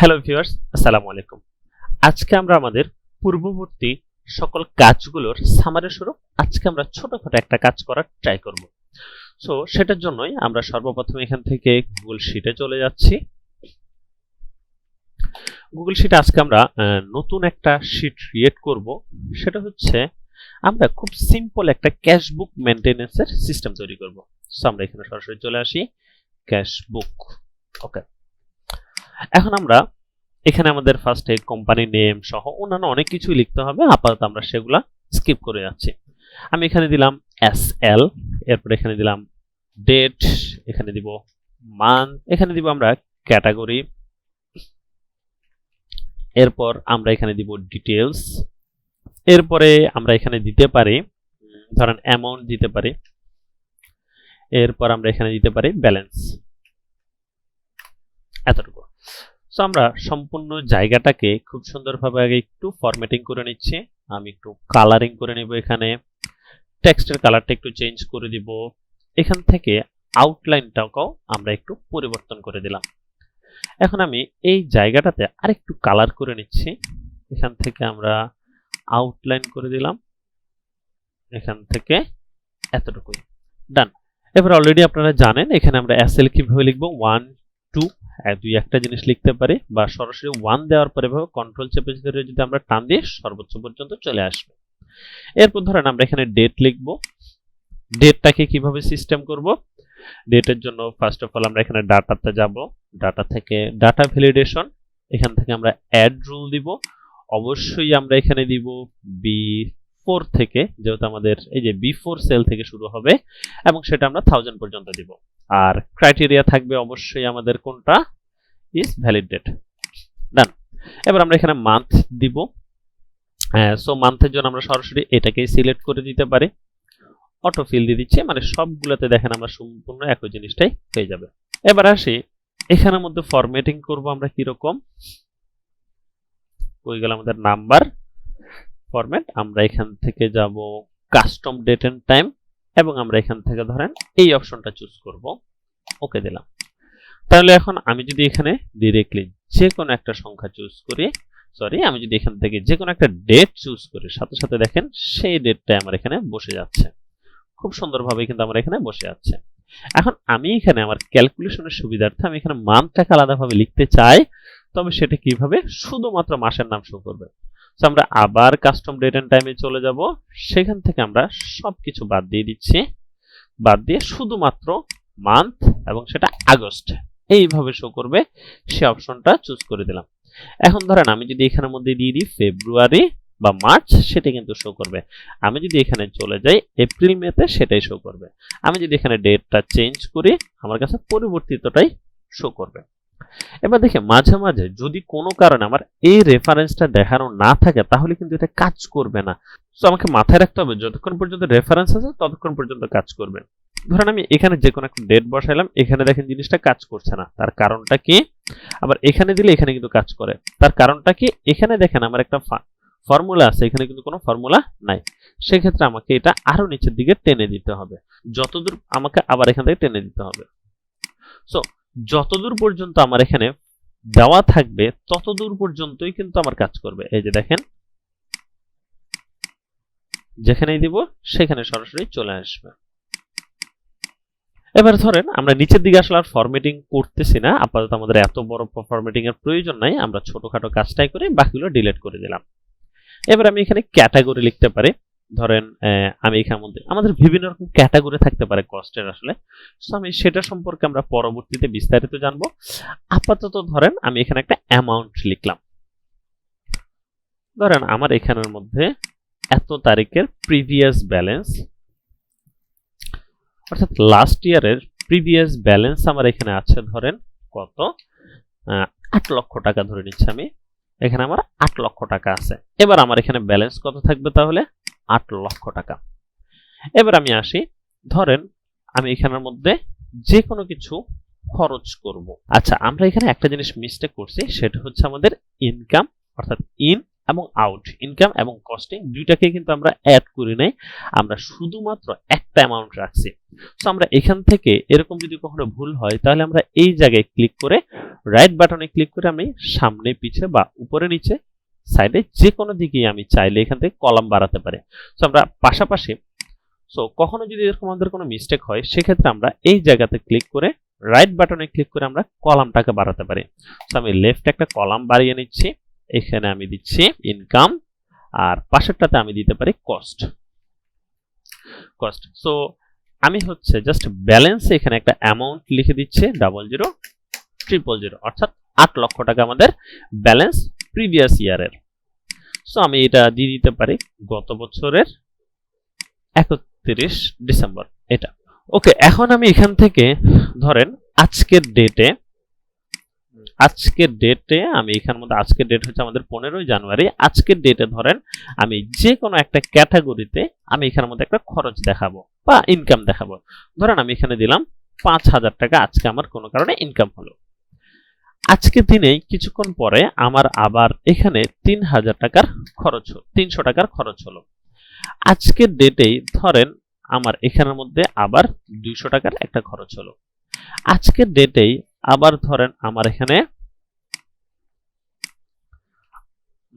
Hello viewers আসসালামু আলাইকুম আজকে আমরা আমাদের পূর্ববর্তী সকল কাজগুলোর সামারি স্বরূপ আজকে আমরা ছোটখাটো একটা কাজ করার ট্রাই করব। সো সেটার জন্যই আমরা সর্বপ্রথম এখান থেকে গুগল শিটে চলে যাচ্ছি। গুগল শিটে আজকে আমরা নতুন একটা শিট ক্রিয়েট করব। সেটা হচ্ছে আমরা খুব সিম্পল একটা ক্যাশ বুক মেনটেনেন্সের সিস্টেম তৈরি করব। সো আমরা এখানে সরাসরি চলে আসি। ক্যাশ বুক ওকে এখন আমরা এখানে আমাদের ফার্স্টে কোম্পানি নেম সহ অন্যান্য অনেক কিছুই লিখতে হবে। আপাতত আমরা সেগুলা স্কিপ করে যাচ্ছি। আমি এখানে দিলাম এস এল এরপর এখানে দিলাম ডেট এখানে দিব মান এখানে দিব আমরা ক্যাটাগরি এরপর আমরা এখানে দিব ডিটেলস এরপরে আমরা এখানে দিতে পারি, ধরেন অ্যামাউন্ট দিতে পারি, এরপর আমরা এখানে দিতে পারি ব্যালেন্স এতটুকু। সো আমরা সম্পূর্ণ জায়গাটাকে খুব সুন্দরভাবে আগে একটু ফরম্যাটিং করে নিচ্ছি। আমি একটু কালারিং করে নিব এখানে। টেক্সটের কালারটা একটু চেঞ্জ করে দিব। এখান থেকে আউটলাইনটাকেও আমরা একটু পরিবর্তন করে দিলাম। এখন আমি এই জায়গাটাতে আরেকটু কালার করে নিচ্ছি। এখান থেকে আমরা আউটলাইন করে দিলাম। এখান থেকে এতটুকুই। ডান এবার অলরেডি আপনারা জানেন, এখানে আমরা এসএল কীভাবে লিখব? ওয়ান দুই, একটা জিনিস লিখতে পারি বা সরাসরি ওয়ান দেওয়ার পরে এভাবে কন্ট্রোল চেপে ধরে যদি আমরা টান দিয়ে সর্বোচ্চ পর্যন্ত চলে আসবে। এরপর ধরেন আমরা এখানে ডেট লিখব। ডেটটাকে কীভাবে সিস্টেম করব? ডেটের জন্য ফার্স্ট অফ অল আমরা এখানে ডাটাতে যাব। ডাটা থেকে ডাটা ভ্যালিডেশন এখান থেকে আমরা অ্যাড রুল দিব। অবশ্যই আমরা এখানে দিব বি ফোর থেকে, যেহেতু আমাদের এই যে বি ফোর সেল থেকে শুরু হবে, এবং সেটা আমরা থাউজেন্ড পর্যন্ত দিব। আর ক্রাইটেরিয়া থাকবে অবশ্যই আমাদের কোনটা? ইজ ভ্যালিড ডেট ডান এবার আমরা এখানে মান্থ দিব। সো মান্থের জন্য আমরা সরাসরি এটাকেই সিলেক্ট করে দিতে পারি। অটো ফিল দিয়ে দিচ্ছি মানে সবগুলোতে দেখেন আমরা সম্পূর্ণ একই জিনিসটাই হয়ে যাবে। এবার আসি, এখানের মধ্যে ফরম্যাটিং করব আমরা কীরকম? হয়ে গেল আমাদের নাম্বার ফরম্যাট আমরা এখান থেকে যাব কাস্টম ডেট এন্ড টাইম এবং আমরা এখান থেকে ধরেন এই অপশনটা চুজ করব। ওকে দিলাম। তাহলে এখন আমি যদি এখানে ডিরেক্টলি যে কোনো একটা সংখ্যা চুজ করি সরি আমি যদি এখান থেকে যে কোনো একটা ডেট চুজ করি, সাথে সাথে দেখেন সেই ডেটটা আমার এখানে বসে যাচ্ছে। খুব সুন্দরভাবে কিন্তু আমার এখানে বসে যাচ্ছে এখন আমি এখানে আমার ক্যালকুলেশনের সুবিধার্থে আমি এখানে মান্থটাকে আলাদাভাবে লিখতে চাই, তবে সেটা কীভাবে? শুধুমাত্র মাসের নাম শো করবে। তো আমরা আবার কাস্টম ডেট এন্ড টাইমে চলে যাব। সেখান থেকে আমরা সবকিছু বাদ দিয়ে দিচ্ছি। বাদ দিয়ে শুধুমাত্র মান্থ এবং সেটা আগস্ট। এইভাবে শো করবে। সে অপশনটা চুজ করে দিলাম। এখন ধরেন আমি যদি এখানের মধ্যে দিয়ে দিই ফেব্রুয়ারি বা মার্চ সেটা কিন্তু শো করবে। আমি যদি এখানে চলে যাই এপ্রিল মেতে সেটাই শো করবে। আমি যদি এখানে ডেটটা চেঞ্জ করি, আমার কাছে পরিবর্তিতটাই শো করবে। এবার দেখে, মাঝে মাঝে যদি কোনো কারণে আমার এই রেফারেন্সটা দেখানো না থাকে, তাহলে কিন্তু এটা কাজ করবে না। তো আমাকে মাথায় রাখতে হবে, যতক্ষণ পর্যন্ত রেফারেন্স আছে, ততক্ষণ পর্যন্ত কাজ করবে। ধরেন আমি এখানে যে কোনো একটা ডেট বসাইলাম, এখানে দেখেন জিনিসটা কাজ করছে না। তার কারণটা কি? আবার এখানে দিলে এখানে কিন্তু কাজ করে। তার কারণটা কি? এখানে দেখেন আমার একটা ফর্মুলা আছে, এখানে কিন্তু কোনো ফর্মুলা নাই। সেক্ষেত্রে আমাকে এটা আরও নিচের দিকে টেনে দিতে হবে। যতদূর আমাকে আবার এখান থেকে টেনে দিতে হবে। সো যতদূর পর্যন্ত আমার এখানে দেওয়া থাকবে, ততদূর পর্যন্তই কিন্তু আমার কাজ করবে। এই যে দেখেন, যেখানেই দিব, সেখানে সরাসরি চলে আসবে। এবার ধরেন, আমরা নিচের দিকে আসলে আর ফরম্যাটিং করতেছি না। আপাতত আমাদের এত বড় ফরম্যাটিং এর প্রয়োজন নাই। আমরা ছোটখাটো কাজটাই করে বাকিগুলো ডিলিট করে দিলাম। এবার আমি এখানে ক্যাটাগরি লিখতে পারি। ধরেন আমি এখানের মধ্যে আমাদের বিভিন্ন রকম ক্যাটাগরি থাকতে পারে কস্টের আসলে। সো আমি সেটা সম্পর্কে আমরা পরবর্তীতে বিস্তারিত জানব। আপাতত ধরেন, আমি এখানে একটা অ্যামাউন্ট লিখলাম। ধরেন, আমার এখানের মধ্যে এত তারিখের প্রিভিয়াস ব্যালেন্স অর্থাৎ লাস্ট ইয়ারের প্রিভিয়াস ব্যালেন্স আমার এখানে আছে ধরেন কত? আট লক্ষ টাকা ধরে নিচ্ছি আমি। এখানে আমার আট লক্ষ টাকা আছে। এবার আমার এখানে ব্যালেন্স কত থাকবে তাহলে? আট লক্ষ টাকা। এবার আমি আসি, ধরেন আমি এখানের মধ্যে যে কোনো কিছু খরচ করব। আচ্ছা আমরা এখানে একটা জিনিস মিস্টেক করছি, সেটা হচ্ছে আমাদের ইনকাম অর্থাৎ ইন এবং আউট ইনকাম এবং কস্টিং দুইটাকে কিন্তু আমরা অ্যাড করি নাই, আমরা শুধুমাত্র একটা অ্যামাউন্ট রাখছি। তো আমরা এখান থেকে এরকম যদি কখনো ভুল হয়, তাহলে আমরা এই জায়গায় ক্লিক করে রাইট বাটনে ক্লিক করে আমি সামনে, পিছে বা উপরে, নিচে সাইডে যে কোনো দিকেই আমি চাইলে এখান থেকে কলাম বাড়াতে পারি। সো আমরা পাশাপাশি সো কখনো যদি এরকম আমাদের কোনো মিস্টেক হয়, সেক্ষেত্রে আমরা এই জায়গাতে ক্লিক করে রাইট বাটনে ক্লিক করে আমরা কলামটাকে বাড়াতে পারি। তো আমি লেফট একটা কলাম বাড়িয়ে নিচ্ছি, এখানে আমি দিচ্ছি ইনকাম আর পাশেরটাতে আমি দিতে পারি কস্ট কস্ট সো আমি হচ্ছে জাস্ট ব্যালেন্সে এখানে একটা অ্যামাউন্ট লিখে দিচ্ছি ডাবল জিরো ট্রিপল জিরো অর্থাৎ আট লক্ষ টাকা আমাদের ব্যালেন্স প্রিভিয়াস ইয়ারের সো আমি এটা দিয়ে দিতে পারি গত বছরের একত্রিশ ডিসেম্বর, এটা। ওকে এখন আমি এখান থেকে ধরেন আজকের ডেটে আজকের ডেটে আমি এখানের মধ্যে, আজকের ডেট হচ্ছে আমাদের পনেরোই জানুয়ারি, আজকের ডেটে ধরেন আমি যে কোনো একটা ক্যাটাগরিতে আমি এখানের মধ্যে একটা খরচ দেখাবো বা ইনকাম দেখাবো। ধরেন আমি এখানে দিলাম পাঁচ হাজার টাকা, আজকে আমার কোনো কারণে ইনকাম হলো। আজকের দিনেই কিছুক্ষণ পরে আমার আবার এখানে তিন হাজার টাকার খরচ হলো, তিনশো টাকার খরচ হলো। আজকের ডেটেই ধরেন আমার এখানের মধ্যে আবার দুইশো টাকার একটা খরচ হলো। আজকের ডেটেই আবার ধরেন আমার এখানে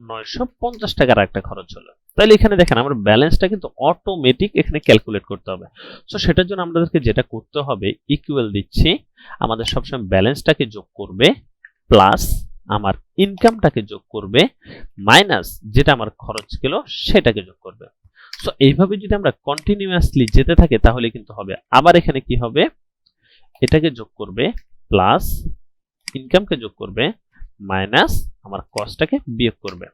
নয়শো পঞ্চাশ টাকার একটা খরচ হলো। তাহলে এখানে দেখেন আমার ব্যালেন্সটা কিন্তু অটোমেটিক এখানে ক্যালকুলেট করতে হবে। সো সেটার জন্য আমাদেরকে যেটা করতে হবে ইকুয়াল দিচ্ছি। আমাদের সবসময় ব্যালেন্সটাকে যোগ করবে। প্লাস আমার ইনকামটাকে যোগ করবে মাইনাস যেটা আমার খরচ গেল সেটাকে যোগ করবে। সো এইভাবে যদি আমরা কন্টিনিউয়াসলি যেতে থাকি, তাহলে কিন্তু হবে। আবার এখানে কি হবে? এটাকে যোগ করবে প্লাস ইনকামকে যোগ করবে মাইনাস আমার কস্টটাকে বিয়োগ করবে।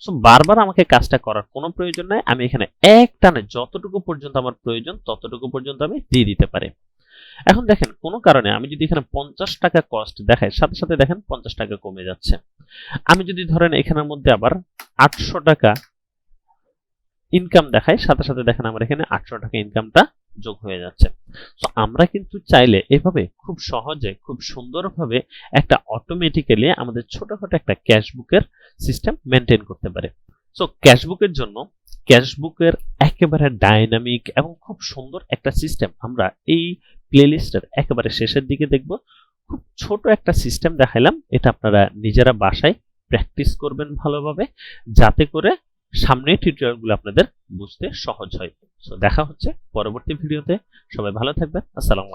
সো বারবার আমাকে কাজটা করার কোনো প্রয়োজন নাই। আমি এখানে এক টানে যতটুকু পর্যন্ত আমার প্রয়োজন, ততটুকু পর্যন্ত আমি দিয়ে দিতে পারি। এখন দেখেন, কোনো কারণে আমি যদি এখানে পঞ্চাশ টাকা কস্ট দেখাই, সাথে সাথে দেখেন পঞ্চাশ টাকা কমে যাচ্ছে। আমি যদি ধরেন এখানের মধ্যে আবার আটশো টাকা ইনকাম দেখাই, সাথে সাথে দেখেন আমার এখানে আটশো টাকা ইনকামটা যোগ হয়ে যাচ্ছে। তো আমরা কিন্তু চাইলে এভাবে খুব সহজে, খুব সুন্দরভাবে একটা অটোমেটিক্যালি আমাদের ছোটখাটো একটা ক্যাশবুকের সিস্টেম মেনটেন করতে পারে। সো ক্যাশবুকের জন্য ক্যাশবুকের একেবারে ডাইনামিক এবং খুব সুন্দর একটা সিস্টেম আমরা এই প্লেলিস্টের একেবারে শেষের দিকে দেখব। খুব ছোট একটা সিস্টেম দেখাইলাম, এটা আপনারা নিজেরা বাসায় প্র্যাকটিস করবেন ভালোভাবে, যাতে করে সামনের টিউটোরিয়ালগুলো আপনাদের বুঝতে সহজ হয়। সো দেখা হচ্ছে পরবর্তী ভিডিওতে সবাই ভালো থাকবেন। আসসালামু